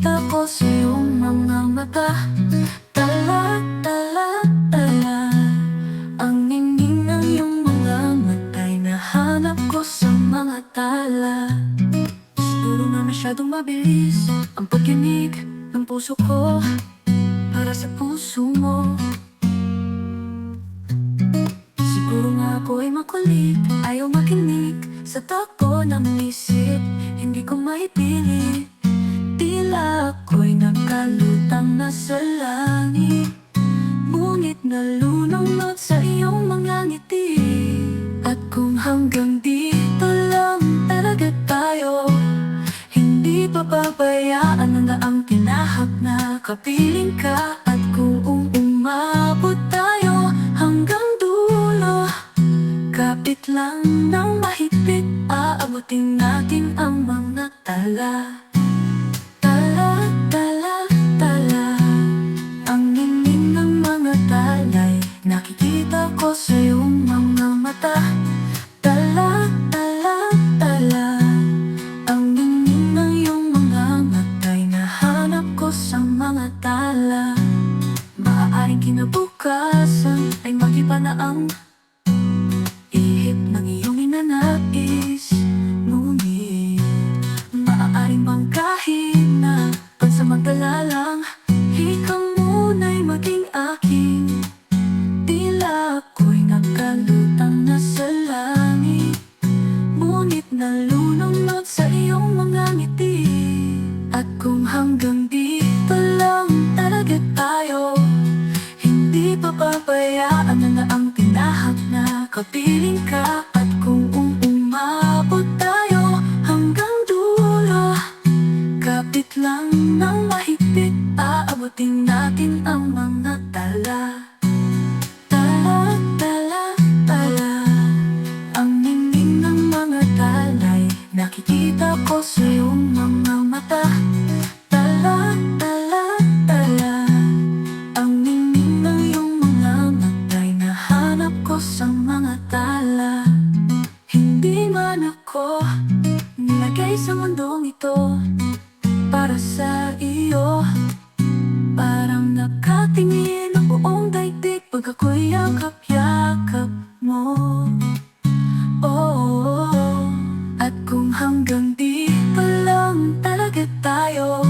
Nakita ko sa iyong mga mata Tala, tala, tala Ang ningning ng iyong mga matay Nahanap ko sa mga tala. Siguro na masyadong mabilis Ang pagkinig ng puso ko Para sa puso mo. Siguro nga ako ay makulit Ayaw makinig Sa tako ng isip. Hindi ko maipili ako'y nakalutang na sa langit. Ngunit nalulunod sa iyong mga ngiti. At kung hanggang dito lang talaga tayo Hindi pa pabayaan na ang tinahak na kapiling ka. At kung umabot tayo hanggang dulo Kapit lang ng mahigpit Aabutin natin ang mga Tala, mga tala Maaaring kinabukasan Ay magiba na ang ihip ng iyong inanais Ngunit Maaaring bang kahit na pansamantala lang. Ikaw muna'y maging akin Tila ako'y nakalutang na sa langit. Ngunit nalulunod sa iyong mga ngiti. At kung hanggang dito pabayaan na na ang tinahak na kapiling ka At kung um- umabot tayo hanggang dulo Kapit lang ng mahigpit Aabutin natin ang mga mga tala Hindi man ako Nilagay sa mundong ito Para sa iyo. Parang nakatingin ang buong daigdig Pag ako'y yakap-yakap mo. Oh, at kung hanggang dito lang talaga tayo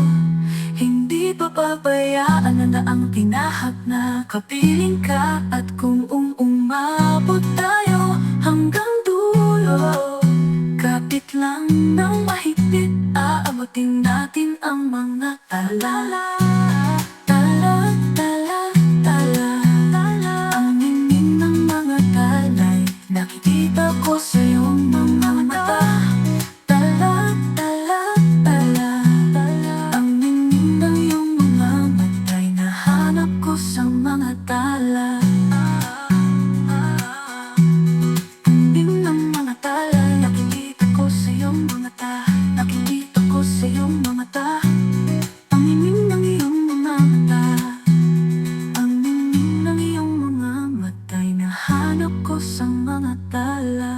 Hindi pa pabayaan na na ang tinahak na kapiling ka. At kung um umabot tayo ang mga tala Tala, sa mga tala